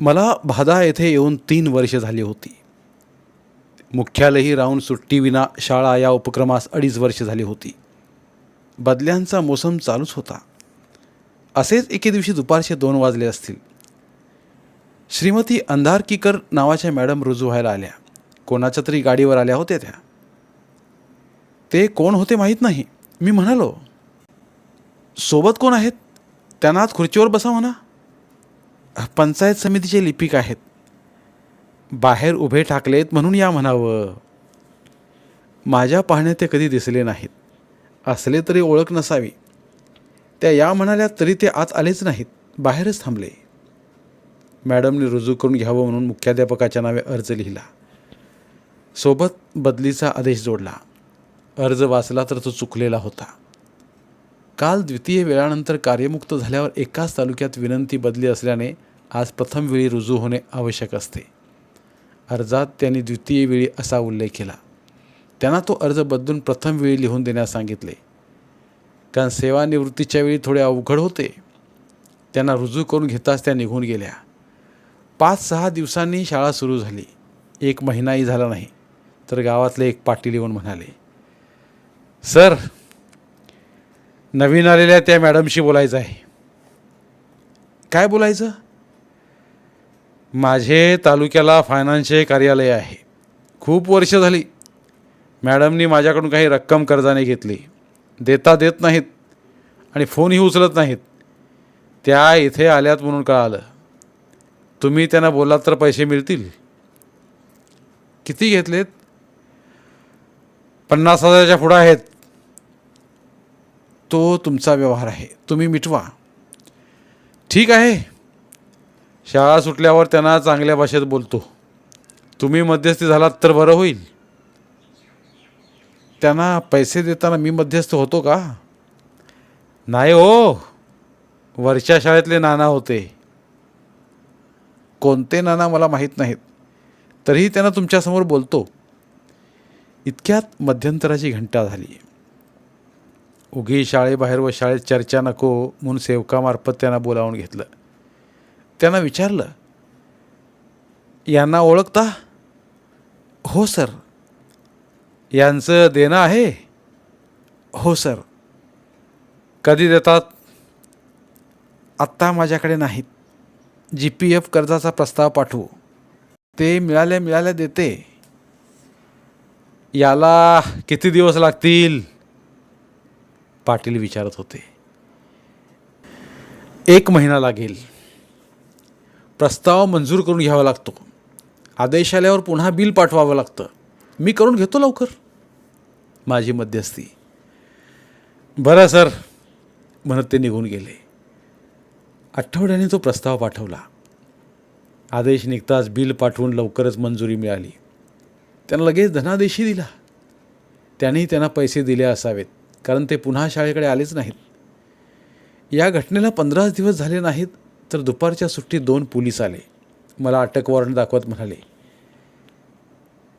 मला भादा येथे येऊन तीन वर्ष झाली होती. मुख्यालयी राहून सुट्टीविना शाळा या उपक्रमास अडीच वर्षे झाली होती. बदल्यांचा मोसम चालूच होता. असेच एके दिवशी दुपारचे दोन वाजले असतील. श्रीमती अंधारकीकर नावाच्या मॅडम रुजू व्हायला आल्या. कोणाच्या तरी गाडीवर आल्या होत्या त्या. ते कोण होते माहीत नाही. मी म्हणालो सोबत कोण आहेत? त्यांना आज खुर्चीवर बसा म्हणा. पंचायत समितीचे लिपिक आहेत. बाहेर उभे ठाकलेत म्हणून या म्हणावं. माझ्या पाहण्यात ते कधी दिसले नाहीत. असले तरी ओळख नसावी. त्या या म्हणाल्या तरी ते आत आलेच नाहीत. बाहेरच थांबले. मॅडमने रुजू करून घ्यावं म्हणून मुख्याध्यापकाच्या नावे अर्ज लिहिला. सोबत बदलीचा आदेश जोडला. अर्ज वाचला तर तो चुकलेला होता. काल द्वितीय वेळानंतर कार्यमुक्त झाल्यावर एकाच तालुक्यात विनंती बदली असल्याने आज प्रथम वेळी रुजू होणे आवश्यक असते. अर्जात त्यांनी द्वितीय वेळी असा उल्लेख केला. त्यांना तो अर्ज बदलून प्रथम वेळी लिहून देण्यास सांगितले. कारण सेवानिवृत्तीच्या वेळी थोडे अवघड होते. त्यांना रुजू करून घेताच त्या निघून गेल्या. पाच सहा दिवसांनी शाळा सुरू झाली. एक महिनाही झाला नाही. तर गावातले एक पाटील येऊन म्हणाले सर नवीन आलेल्या त्या मॅडमशी बोलायचं आहे. काय बोलायचं? माझे तालुक्याला फायनान्सचे कार्यालय आहे. खूप वर्ष झाली. मॅडमनी माझ्याकडून काही रक्कम कर्जाने घेतली. देता देत नाहीत आणि फोनही उचलत नाहीत. त्या इथे आल्यात म्हणून कळालं. तुम्ही त्यांना बोलात तर पैसे मिळतील. किती घेतलेत? पन्नास हजाराच्या पुढं आहेत. तो तुमचा व्यवहार आहे. तुम्ही मिटवा. ठीक आहे. शाळा सुटल्यावर त्यांना चांगल्या भाषेत बोलतो. तुम्ही मध्यस्थी झालात तर बरं होईल. त्यांना पैसे देताना मी मध्यस्थ होतो का? नाही हो. वरच्या शाळेतले नाना होते. कोणते नाना मला माहीत नाहीत. तरीही त्यांना तुमच्यासमोर बोलतो. इतक्यात मध्यंतराची घंटा झाली. उगी शाळेबाहेर व शाळेत चर्चा नको म्हणून सेवकामार्फत त्यांना बोलावून घेतलं. त्यांना विचारलं यांना ओळखता? हो सर. यांचं देणं आहे? हो सर. कधी देतात? आत्ता माझ्याकडे नाहीत. जी पी एफ कर्जाचा प्रस्ताव पाठवू. ते मिळाल्या मिळाल्या देते. याला किती दिवस लागतील? पाटील विचारत होते. एक महिना लागेल. प्रस्ताव मंजूर करून घ्यावा लागतो. आदेश आल्यावर पुन्हा बिल पाठवावं लागतं. मी करून घेतो लवकर. माझी मध्यस्थी बरं सर म्हणत ते निघून गेले. आठवड्याने तो प्रस्ताव पाठवला. आदेश निघताच बिल पाठवून लवकरच मंजुरी मिळाली. त्यांना लगेच धनादेशही दिला. त्यांनी त्यांना पैसे दिले असावेत. कारण ते पुन्हा शाळेकडे आलेच नाहीत. या घटनेला पंधराच दिवस झाले नाहीत तर दुपारच्या सुट्टीत दोन पोलीस आले. मला अटक वॉरंट दाखवत म्हणाले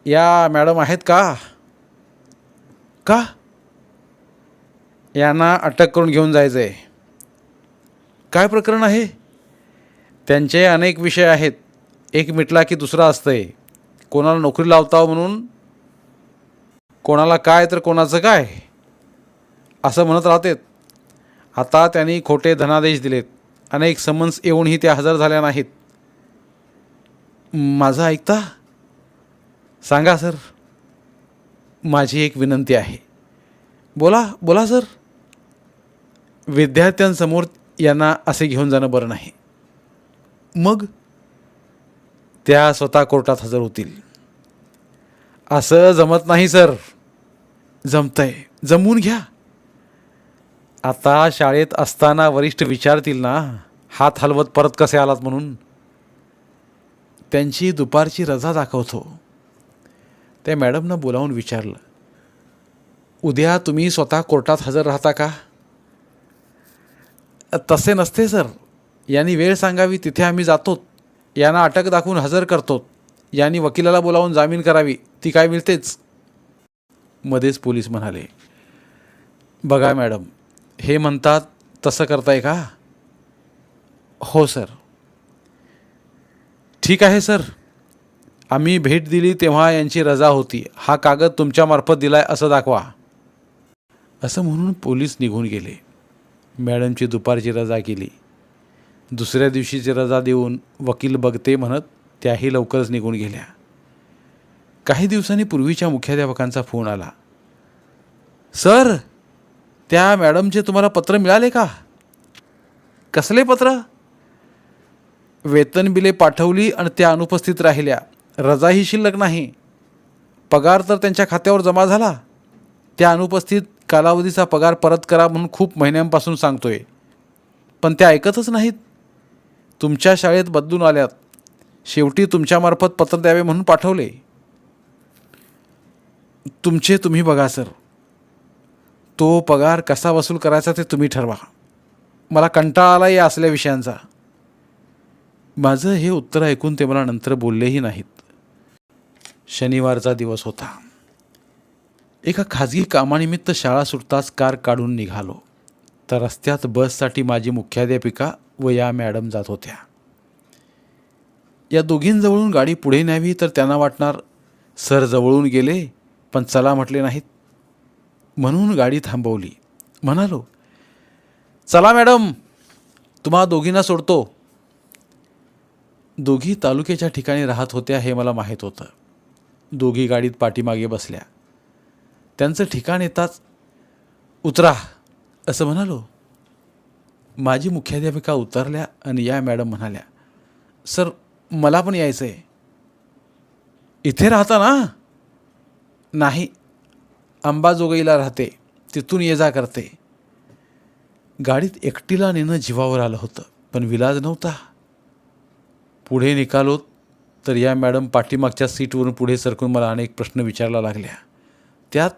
या मॅडम आहेत का? का? यांना अटक करून घेऊन जायचं आहे काय प्रकरण आहे? त्यांचे अनेक विषय आहेत. एक मिटला की दुसरा असतंय. कोणाला नोकरी लावता म्हणून? कोणाला काय तर कोणाचं काय? असं म्हणत राहतेत. आता त्यांनी खोटे धनादेश दिलेत. अनेक समन्स येऊनही त्या हजर झाल्या नाहीत. माझं ऐकता? सांगा सर. माझी एक विनंती आहे. बोला बोला सर. विद्यार्थ्यांसमोर यांना असे घेऊन जाणं बरं नाही. मग? त्या स्वतः कोर्टात हजर होतील. असं जमत नाही सर. जमतंय. जमवून घ्या. आता शाळेत असताना वरिष्ठ विचारतील ना हात हलवत परत कसे आलात म्हणून? त्यांची दुपारची रजा दाखवतो. त्या मॅडमनं बोलावून विचारलं उद्या तुम्ही स्वतः कोर्टात हजर राहता का? तसे नसते सर. यांनी वेळ सांगावी तिथे आम्ही जातो. यांना अटक दाखवून हजर करतो. यांनी वकिलाला बोलावून जामीन करावी. ती काय मिळतेच. मध्येच पोलीस म्हणाले बघा मॅडम हे म्हणतात तसं करताय का? हो सर. ठीक आहे सर. आम्ही भेट दिली तेव्हा यांची रजा होती. हा कागद तुमच्यामार्फत दिलाय असं दाखवा. असं म्हणून पोलीस निघून गेले. मॅडमची दुपारची रजा केली. दुसऱ्या दिवशीची रजा देऊन वकील बघते म्हणत त्याही लवकरच निघून गेल्या. काही दिवसांनी पूर्वीच्या मुख्याध्यापकांचा फोन आला. सर त्या मॅडमचे तुम्हाला पत्र मिळाले का? कसले पत्र? वेतन बिले पाठवली आणि त्या अनुपस्थित राहिल्या. रजाही शिल्लक नाही. पगार तर त्यांच्या खात्यावर जमा झाला. त्या अनुपस्थित कालावधीचा पगार परत करा म्हणून खूप महिन्यांपासून सांगतोय. पण त्या ऐकतच नाहीत. तुमच्या शाळेत बदलून आल्यात. शेवटी तुमच्यामार्फत पत्र द्यावे म्हणून पाठवले. तुमचे तुम्ही बघा सर. तो पगार कसा वसूल करायचा ते तुम्ही ठरवा. मला कंटाळा आला या असल्या विषयांचा. माझं हे उत्तर ऐकून ते मला नंतर बोललेही नाहीत. शनिवारचा दिवस होता. एका खाजगी कामानिमित्त शाळा सुटताच कार काढून निघालो. तर रस्त्यात बससाठी माझी मुख्याध्यापिका व या मॅडम जात होत्या. या दोघींजवळून गाडी पुढे न्यावी तर त्यांना वाटणार सर जवळून गेले पण चला म्हटले नाहीत. म्हणून गाडी थांबवली. म्हणालो चला मॅडम तुम्हा दोघींना सोडतो. दोघी तालुक्याच्या ठिकाणी राहत होत्या हे मला माहीत होतं. दोघी गाडीत पाठीमागे बसल्या. त्यांचं ठिकाण येताच उतरा असं म्हणालो. माझी मुख्याध्यापिका उतरल्या आणि या मॅडम म्हणाल्या सर मला पण यायचं आहे इथे राहता ना? नाही अंबाजोगाईला राहते तिथून ये जा करते. गाडीत एकटीला नेणं जीवावर आलं होतं पण विलाज नव्हता. पुढे निघालो तर या मॅडम पाठीमागच्या सीटवरून पुढे सरकून मला अनेक प्रश्न विचारायला लागल्या. त्यात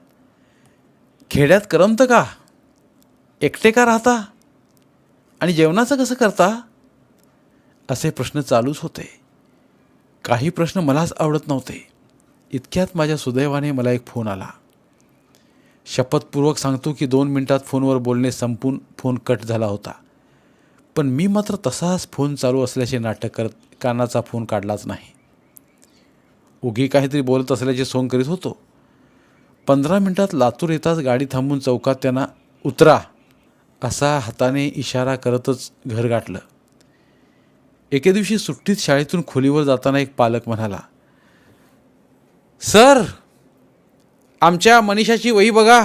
खेड्यात करमतं का? एकटे का राहता? आणि जेवणाचं कसं करता? असे प्रश्न चालूच होते. काही प्रश्न मलाच आवडत नव्हते. इतक्यात माझ्या सुदैवाने मला एक फोन आला. शपथपूर्वक सांगतो की दोन मिनटात फोनवर बोलणे संपून फोन कट झाला होता. पण मी मात्र तसाच फोन चालू असल्याचे नाटक करत कानाचा फोन काढलाच नाही. उगी काहीतरी बोलत असल्याचे सोंग करीत होतो. पंधरा मिनटात लातूर येताच गाडी थांबून चौकात त्यांना उतरा. असा हाताने इशारा करतच घर गाठलं. एके दिवशी सुट्टीत शाळेतून खोलीवर जाताना एक पालक म्हणाला सर आमच्या मनीषाची वही बघा.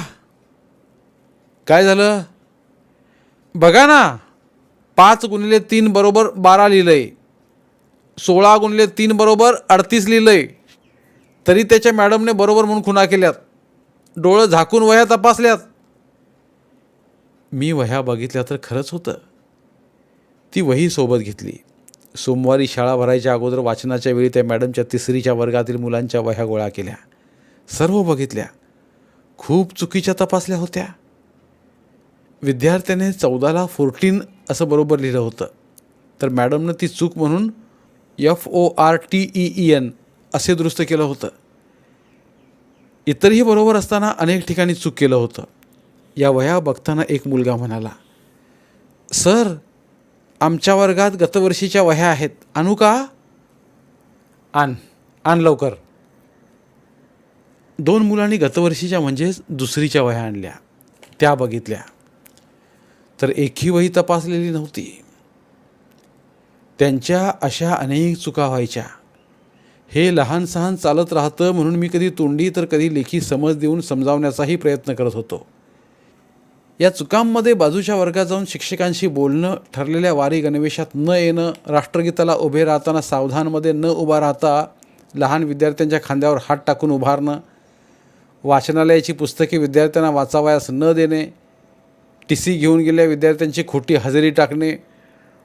काय झालं? बघा ना. पाच गुणिले तीन बरोबर बारा लिहिलं आहे सोळा गुणिले तीन बरोबर अडतीस लिहिलं आहे तरी त्याच्या मॅडमने बरोबर म्हणून खुणा केल्यात. डोळं झाकून वह्या तपासल्यात. मी वह्या बघितल्या तर खरंच होतं. ती वही सोबत घेतली. सोमवारी शाळा भरायच्या अगोदर वाचनाच्या वेळी त्या मॅडमच्या तिसरीच्या वर्गातील मुलांच्या वह्या गोळा केल्या. सर्व बघितल्या. खूप चुकीच्या तपासल्या होत्या. विद्यार्थ्याने चौदाला फोर्टीन असं बरोबर लिहिलं होतं. तर मॅडमनं ती चूक म्हणून F O R T E E N असे दुरुस्त केलं होतं. इतरही बरोबर असताना अनेक ठिकाणी चूक केलं होतं. या वया बघताना एक मुलगा म्हणाला सर आमच्या वर्गात गतवर्षीच्या वह्या आहेत. आणू का? आण आण लवकर. दोन मुलांनी गतवर्षीच्या म्हणजेच दुसरीच्या वह्या आणल्या. त्या बघितल्या. तर एकही वही तपासलेली नव्हती. त्यांच्या अशा अनेक चुका व्हायच्या. हे लहान सहान चालत राहतं म्हणून मी कधी तोंडी तर कधी लेखी समज देऊन समजावण्याचाही प्रयत्न करत होतो. या चुकांमध्ये बाजूच्या वर्गात जाऊन शिक्षकांशी बोलणं ठरलेल्या वारी गणवेशात न येणं राष्ट्रगीताला उभे राहताना सावधानमध्ये न उभा राहता लहान विद्यार्थ्यांच्या खांद्यावर हात टाकून उभारणं वाचनालयाची पुस्तके विद्यार्थ्यांना वाचावयास न देणे टी सी घेऊन गेलेल्या विद्यार्थ्यांची खोटी हजेरी टाकणे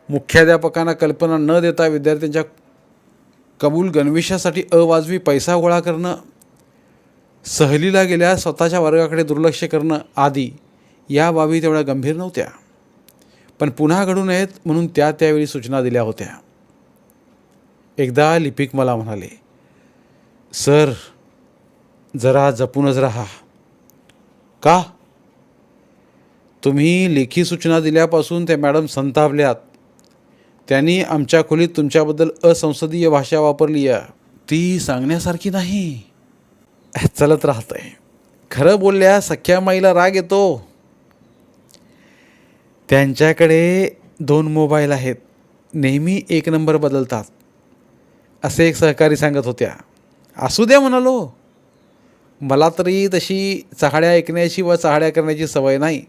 मुख्याध्यापकांना कल्पना न देता विद्यार्थ्यांच्या कबूल गणवेशासाठी अवाजवी पैसा गोळा करणं सहलीला गेल्या स्वतःच्या वर्गाकडे दुर्लक्ष करणं आदी या बाबी तेवढ्या गंभीर नव्हत्या. पण पुन्हा घडू नयेत म्हणून त्या त्यावेळी सूचना दिल्या होत्या. एकदा लिपिक मला म्हणाले सर जरा जपूनच राहा. का? तुम्ही लेखी सूचना दिल्यापासून त्या मॅडम संतापल्यात. त्यांनी आमच्या खोलीत तुमच्याबद्दल असंसदीय भाषा वापरली आहे. ती सांगण्यासारखी नाही. चलत राहतंय. खरं बोलल्या सख्या माईला राग येतो. त्यांच्याकडे दोन मोबाईल आहेत. नेहमी एक नंबर बदलतात. असे एक सहकारी सांगत होत्या. असू द्या म्हणालो. मला तरी तशी चहाड्या ऐकण्याची व चहाड्या करण्याची सवय नाही.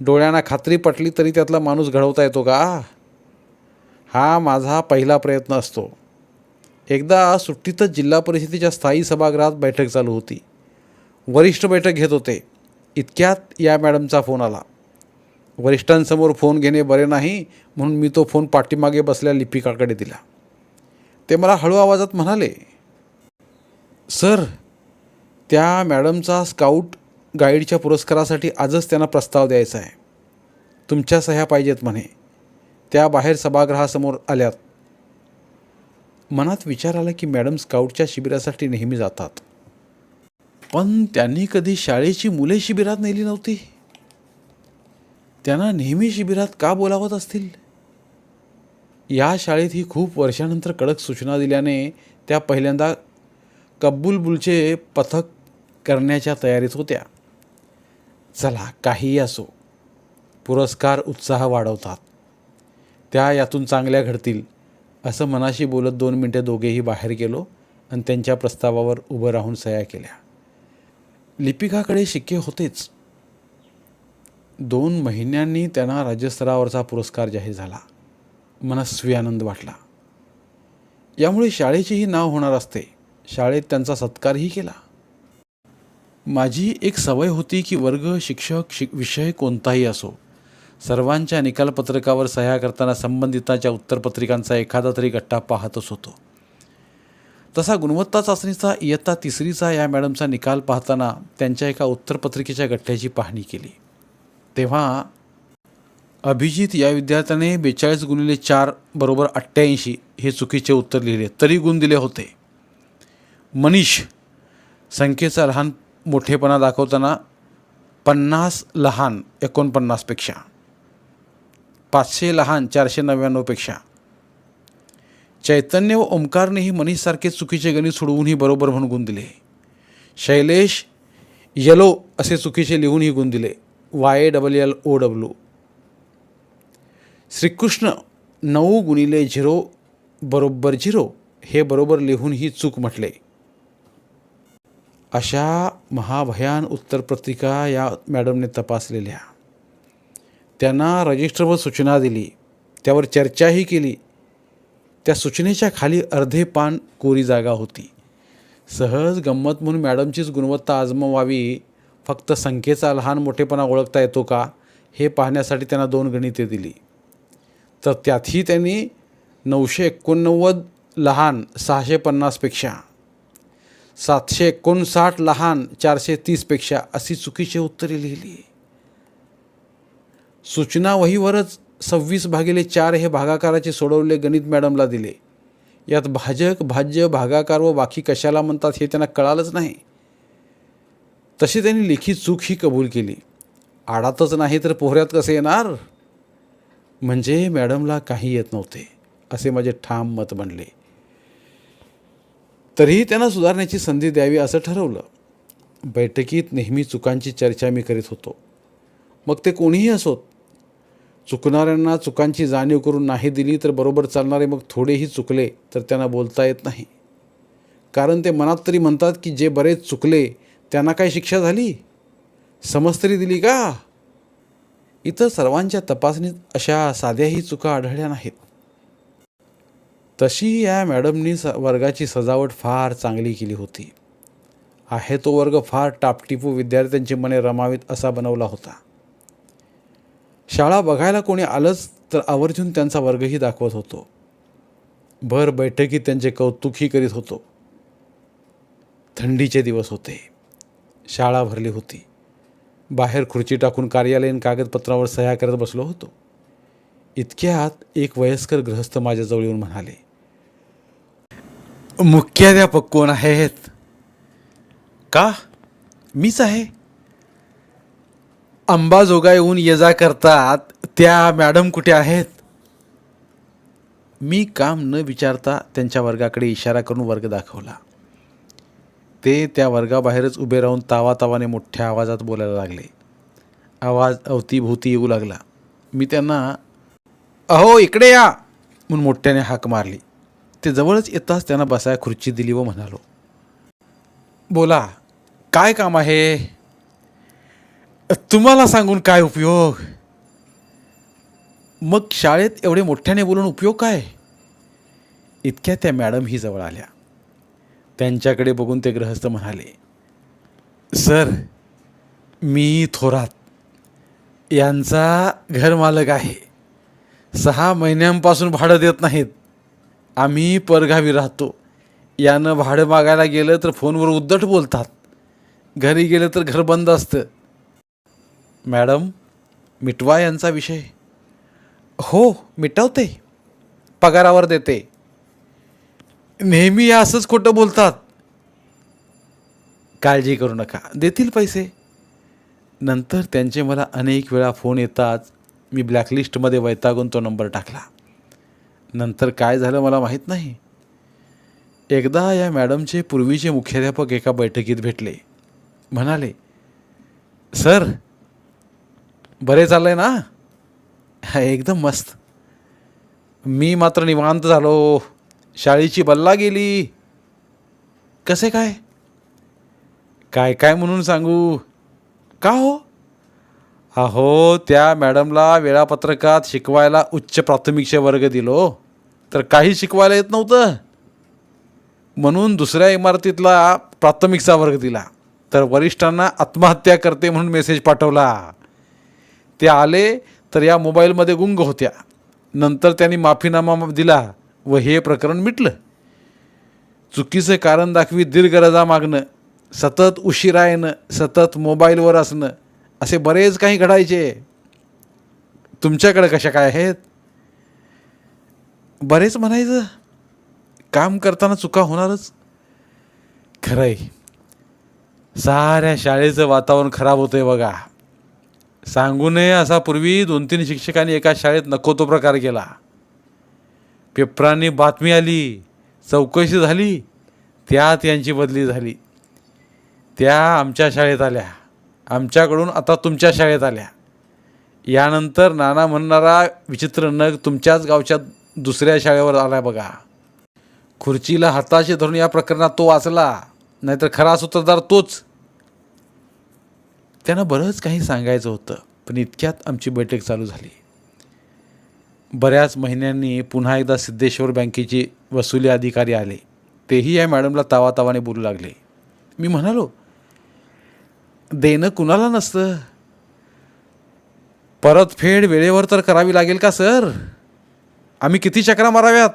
डोळ्यांना खात्री पटली तरी त्यातला माणूस घडवता येतो का? हा माझा पहिला प्रयत्न असतो. एकदा सुट्टीतच जिल्हा परिषदेच्या स्थायी सभागृहात बैठक चालू होती. वरिष्ठ बैठक घेत होते. इतक्यात या मॅडमचा फोन आला. वरिष्ठांसमोर फोन घेणे बरे नाही म्हणून मी तो फोन पाठीमागे बसल्या लिपिकाकडे दिला. ते मला हळू आवाजात म्हणाले सर त्या मॅडमचा स्काउट गाईडच्या पुरस्कारासाठी आजच त्यांना प्रस्ताव द्यायचा आहे. तुमच्या सह्या पाहिजेत म्हणे. त्या बाहेर सभागृहासमोर आल्यात. मनात विचार आला की मॅडम स्काउटच्या शिबिरासाठी नेहमी जातात. पण त्यांनी कधी शाळेची मुले शिबिरात नेली नव्हती? त्यांना नेहमी शिबिरात का बोलावत असतील? या शाळेत ही खूप वर्षानंतर कडक सूचना दिल्याने त्या पहिल्यांदा कब्बुलबुलचे पथक करण्याच्या तयारीत होत्या. चला काहीही असो. पुरस्कार उत्साह वाढवतात. त्या यातून चांगल्या घडतील असं मनाशी बोलत दोन मिनटं दोघेही बाहेर गेलो आणि त्यांच्या प्रस्तावावर उभं राहून सह्या केल्या. लिपिकाकडे शिक्के होतेच. दोन महिन्यांनी त्यांना राज्यस्तरावरचा पुरस्कार जाहीर झाला. मनस्वी आनंद वाटला. यामुळे शाळेचेही नाव होणार असते. शाळेत त्यांचा सत्कारही केला. माझी एक सवय होती की वर्ग शिक्षक शिक विषय कोणताही असो. सर्वांच्या निकालपत्रकावर सह्या करताना संबंधितांच्या उत्तरपत्रिकांचा एखादा तरी गट्टा पाहतच होतो. तसा गुणवत्ता चाचणीचा इयत्ता तिसरीचा या मॅडमचा निकाल पाहताना त्यांच्या एका उत्तरपत्रिकेच्या गठ्ठ्याची पाहणी केली. तेव्हा अभिजित या विद्यार्थ्याने बेचाळीस गुणिले चार बरोबर अठ्ठ्याऐंशी हे चुकीचे उत्तर लिहिले तरी गुण दिले होते. मनीष संख्येचा लहान मोठेपणा दाखवताना पन्नास लहान एकोणपन्नासपेक्षा पाचशे लहान चारशे नव्याण्णवपेक्षा चैतन्य व ओंकारनेही मनीषसारखे चुकीचे गणित सोडवूनही बरोबर म्हणून गुण दिले. शैलेश यलो असे चुकीचे लिहूनही गुण दिले. Y double L O W Shrikrishna नऊ गुणिले झिरो बरोबर झिरो हे बरोबर लिहून ही चूक म्हटले. अशा महाभयान उत्तरपत्रिका या मॅडमने तपासलेल्या. त्यांना रजिस्टरवर सूचना दिली. त्यावर चर्चाही केली. त्या सूचनेच्या खाली अर्धे पान कोरी जागा होती. सहज गंमत म्हणून मॅडमचीच गुणवत्ता आजमावावी. फक्त संख्येचा लहान मोठेपणा ओळखता येतो का हे पाहण्यासाठी त्यांना दोन गणिते दिली. तर त्यातही त्यांनी नऊशे एकोणनव्वद लहान सहाशे पन्नासपेक्षा सातशे एकोणसाठ लहान चारशे तीसपेक्षा अशी चुकीची उत्तरे लिहिली. सूचना वहीवरच सव्वीस भागिले चार हे भागाकाराचे सोडवले गणित मॅडमला दिले. यात भाजक भाज्य भागाकार व बाकी कशाला म्हणतात हे त्यांना कळालंच नाही. तशी त्यांनी लेखी चूक ही कबूल केली. आडातच नाही तर पोहऱ्यात कसे येणार? म्हणजे मॅडमला काही येत नव्हते असे माझे ठाम मत बनले. तरीही त्यांना सुधारण्याची संधी द्यावी असं ठरवलं. बैठकीत नेहमी चुकांची चर्चा मी करीत होतो. मग ते कोणीही असोत. चुकणाऱ्यांना चुकांची जाणीव करून नाही दिली तर बरोबर चालणारे मग थोडेही चुकले तर त्यांना बोलता येत नाही. कारण ते मनात तरी म्हणतात की जे बरेच चुकले त्यांना काय शिक्षा झाली? समज तरी दिली का? इतर सर्वांच्या तपासणीत अशा साध्याही चुका आढळल्या नाहीत. तशी या मॅडमनी स वर्गाची सजावट फार चांगली केली होती. आहे तो वर्ग फार टापटिपू विद्यार्थ्यांची मने रमावीत असा बनवला होता. शाळा बघायला कोणी आलंच तर आवर्जून त्यांचा वर्गही दाखवत होतो. भर बैठकीत त्यांचे कौतुकही करीत होतो. थंडीचे दिवस होते. शाळा भरली होती. बाहेर खुर्ची टाकून कार्यालयीन कागदपत्रावर सह्या करत बसलो होतो. इतक्यात एक वयस्कर गृहस्थ माझ्याजवळ येऊन म्हणाले मुख्याध्यापक कोण आहेत का? मीच आहे. अंबाजोगाईहून ये जा करतात त्या मॅडम कुठे आहेत? मी काम न विचारता त्यांच्या वर्गाकडे इशारा करून वर्ग दाखवला. ते त्या वर्गाबाहेरच उभे राहून तावा तावाने मोठ्या आवाजात बोलायला लागले. आवाज अवतीभोवती येऊ लागला. मी त्यांना अहो इकडे या! म्हणून मोठ्याने हाक मारली. ते जवळच येताच त्यांना बसाय खुर्ची दिली व म्हणालो बोला काय काम आहे? तुम्हाला सांगून काय उपयोग? मग शाळेत एवढे मोठ्याने बोलून उपयोग काय? इतक्या त्या मॅडम ही जवळ आल्या. त्यांच्याकडे बघून ते गृहस्थ म्हणाले सर मी थोरात. यांचा घरमालक आहे. सहा महिन्यांपासून भाडं देत नाहीत. आम्ही परगावी राहतो. यानं भाडं मागायला गेलं तर फोनवर उद्धट बोलतात. घरी गेलं तर घर बंद असतं. मॅडम मिटवा यांचा विषय. हो मिटवते. पगारावर देते. नेहमी असंच खोटं बोलतात. काळजी करू नका. देतील पैसे. नंतर त्यांचे मला अनेक वेळा फोन येताच मी ब्लॅकलिस्टमध्ये वैतागून तो नंबर टाकला. नंतर काय झालं मला माहीत नाही. एकदा या मॅडमचे पूर्वीचे मुख्याध्यापक एका बैठकीत भेटले. म्हणाले सर बरे चाललंय ना? हा, एकदम मस्त. मी मात्र निवांत झालो. शाळेची बल्ला गेली. कसे काय? काय काय म्हणून सांगू? का हो? अहो त्या मॅडमला वेळापत्रकात शिकवायला उच्च प्राथमिकचे वर्ग दिलो. तर काही शिकवायला येत नव्हतं. म्हणून दुसऱ्या इमारतीतला प्राथमिकचा वर्ग दिला. तर वरिष्ठांना आत्महत्या करते म्हणून मेसेज पाठवला. ते आले तर या मोबाईलमध्ये गुंग होत्या. नंतर त्यांनी माफीनामा दिला व हे प्रकरण मिटलं. चुकीचं कारण दाखवी दीर्घ रजा मागणं सतत उशिरा येणं सतत मोबाईलवर असणं असे बरेच काही घडायचे. तुमच्याकडे कशा काय आहेत? बरेच म्हणायचं काम करताना चुका होणारच. खरंय. साऱ्या शाळेचं वातावरण खराब होतंय बघा. सांगू नये असा पूर्वी दोन तीन शिक्षकांनी एका शाळेत नको तो प्रकार केला. पेपरांनी बातमी आली चौकशी झाली त्यात यांची बदली झाली. त्या आमच्या शाळेत आल्या. आमच्याकडून आता तुमच्या शाळेत आल्या. यानंतर नाना म्हणणारा विचित्र नग तुमच्याच गावच्या दुसऱ्या शाळेवर आला बघा. खुर्चीला हाताशी धरून या प्रकरणात तो वाचला नाहीतर खरा सूत्रधार तोच. त्यानं बरंच काही सांगायचं होतं पण इतक्यात आमची बैठक चालू झाली. बऱ्याच महिन्यांनी पुन्हा एकदा सिद्धेश्वर बँकेचे वसुली अधिकारी आले. तेही या मॅडमला तावातावाने बोलू लागले. मी म्हणालो देणं कुणाला नसतं? परतफेड वेळेवर तर करावी लागेल का सर? आम्ही किती चक्रा माराव्यात?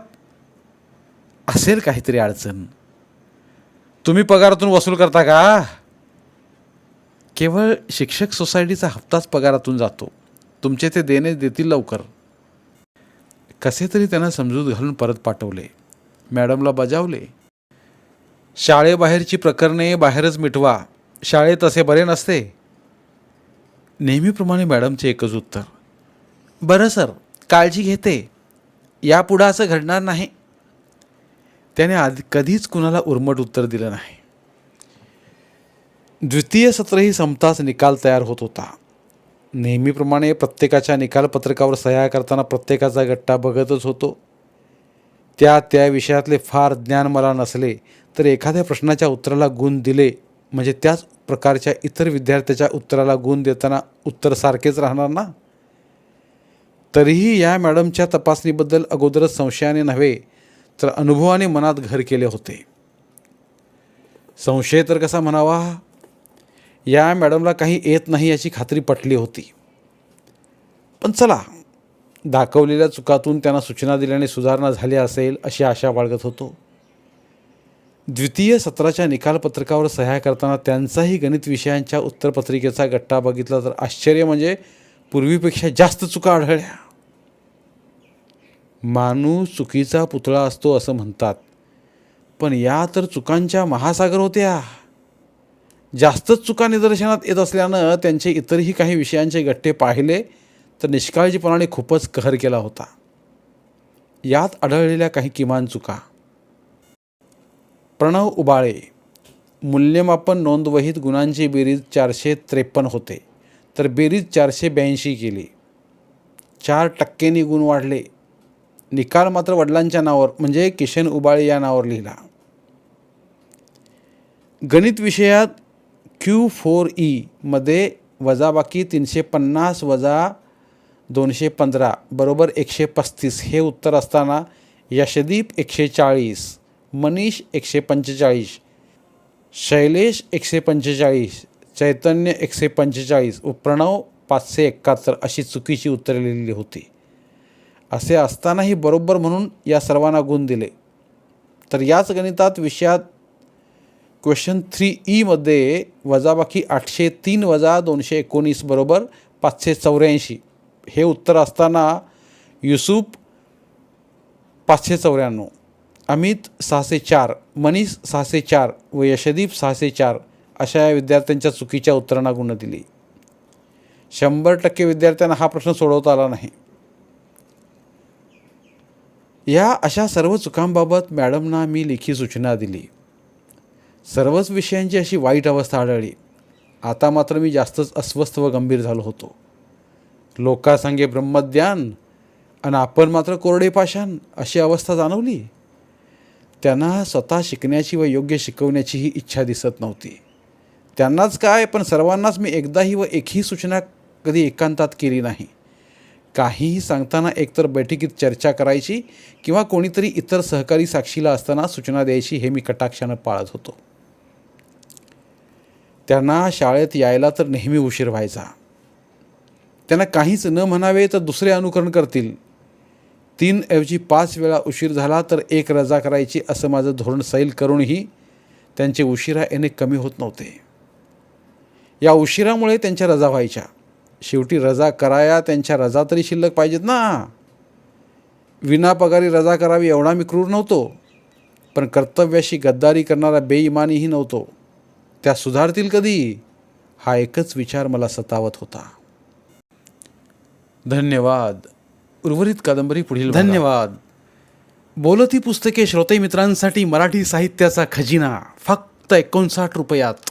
असेल काहीतरी अडचण. तुम्ही पगारातून वसूल करता का? केवळ शिक्षक सोसायटीचा हप्ताच पगारातून जातो. तुमचे ते देणे देतील लवकर. कसे तरी त्यांना समजूत घालून परत पाठवले. मॅडमला बजावले. शाळेबाहेरची प्रकरणे बाहेरच मिटवा. शाळेत असे बरे नसते. नेहमीप्रमाणे मॅडमचे एकच उत्तर. बरं सर. काळजी घेते. यापुढं असं घडणार नाही. त्याने आधी कधीच कुणाला उर्मट उत्तर दिलं नाही. द्वितीय सत्रही संपताच निकाल तयार होत होता. नेहमीप्रमाणे प्रत्येकाच्या निकालपत्रकावर सह्या करताना प्रत्येकाचा गट्टा बघतच होतो. त्या त्या विषयातले फार ज्ञान मला नसले तर एखाद्या प्रश्नाच्या उत्तराला गुण दिले म्हणजे त्याच प्रकारच्या इतर विद्यार्थ्याच्या उत्तराला गुण देताना उत्तर सारखेच राहणार ना? तरीही या मॅडमच्या तपासणीबद्दल अगोदरच संशयाने नव्हे तर अनुभवाने मनात घर केले होते. संशय तर कसा म्हणावा? या मॅडमला काही येत नाही याची खात्री पटली होती. पण चला दाखवलेल्या चुकातून त्यांना सूचना दिल्याने सुधारणा झाली असेल अशी आशा बाळगत होतो. द्वितीय सत्राच्या निकालपत्रकावर सह्या करताना त्यांचाही गणित विषयांच्या उत्तरपत्रिकेचा गट्टा बघितला तर आश्चर्य म्हणजे पूर्वीपेक्षा जास्त चुका आढळल्या. माणूस चुकीचा पुतळा असतो असं म्हणतात. पण या तर चुकांच्या महासागर होत्या. जास्तच चुका निदर्शनात येत असल्यानं त्यांचे इतरही काही विषयांचे गट्टे पाहिले तर निष्काळजीपणाने खूपच कहर केला होता. यात आढळलेल्या काही किमान चुका. प्रणव उबाळे. मूल्यमापन नोंदवहीत गुणांची बेरीज चारशे त्रेपन्न होते. तर बेरीज चारशे ब्याऐंशी केली. चार टक्क्यांनी गुण वाढले. निकाल मात्र वडिलांच्या नावावर म्हणजे किशन उबाळे या नावावर लिहिला. गणित विषयात क्यू फोर ईमध्ये वजाबाकी तीनशे पन्नास वजा दोनशे पंधरा बरोबर एकशे पस्तीस हे उत्तर असताना यशदीप एकशे चाळीस मनीष एकशे पंचेचाळीस शैलेश एकशे पंचेचाळीस चैतन्य एकशे पंचेचाळीस व प्रणव पाचशे एकाहत्तर अशी चुकीची उत्तरे लिहिलेली होती. असे असतानाही बरोबर म्हणून या सर्वांना गुण दिले. तर याच गणितात विषयात क्वेश्चन थ्री ईमध्ये वजाबाकी आठशे तीन वजा दोनशे एकोणीस बरोबर पाचशे चौऱ्याऐंशी. हे उत्तर असताना युसुफ पाचशे चौऱ्याण्णव अमित सहाशे चार मनीष सहाशे चार व यशदीप सहाशे चार अशा विद्यार्थ्यांच्या चुकीच्या उत्तरांना गुण दिली. शंभर टक्के विद्यार्थ्यांना हा प्रश्न सोडवता आला नाही. या अशा सर्व चुकांबाबत मॅडमना मी लेखी सूचना दिली. सर्वच विषयांची अशी वाईट अवस्था आढळली. आता मात्र मी जास्तच अस्वस्थ व गंभीर झालो होतो. लोकासांगे ब्रह्मज्ञान आणि आपण मात्र कोरडे पाषाण अशी अवस्था जाणवली. त्यांना स्वतः शिकण्याची व योग्य शिकवण्याचीही इच्छा दिसत नव्हती. त्यांनाच काय पण सर्वांनाच मी एकदाही व एकही सूचना कधी एकांतात केली नाही. काहीही सांगताना एकतर बैठकीत चर्चा करायची किंवा कोणीतरी इतर सहकारी साक्षीला असताना सूचना द्यायची हे मी कटाक्षानं पाळत होतो. त्यांना शाळेत यायला तर नेहमी उशीर व्हायचा. त्यांना काहीच न म्हणावे तर दुसरे अनुकरण करतील. तीन ऐवजी पाच वेळा उशीर झाला तर एक रजा करायची असं माझं धोरण सैल करूनही त्यांचे उशिरा येणे कमी होत नव्हते. या उशिरामुळे त्यांच्या रजा व्हायच्या. शेवटी रजा कराया त्यांच्या रजा तरी शिल्लक पाहिजेत ना. विनापगारी रजा करावी एवढा मी क्रूर नव्हतो. पण कर्तव्याशी गद्दारी करणारा बेईमानीही नव्हतो. त्या सुधारतील कधी? हा एकच विचार मला सतावत होता. धन्यवाद. उर्वरित कादंबरी पुढील धन्यवाद. बोलती पुस्तके श्रोते मित्रांसाठी मराठी साहित्याचा खजिना. फक्त एकोणसाठ रुपयात.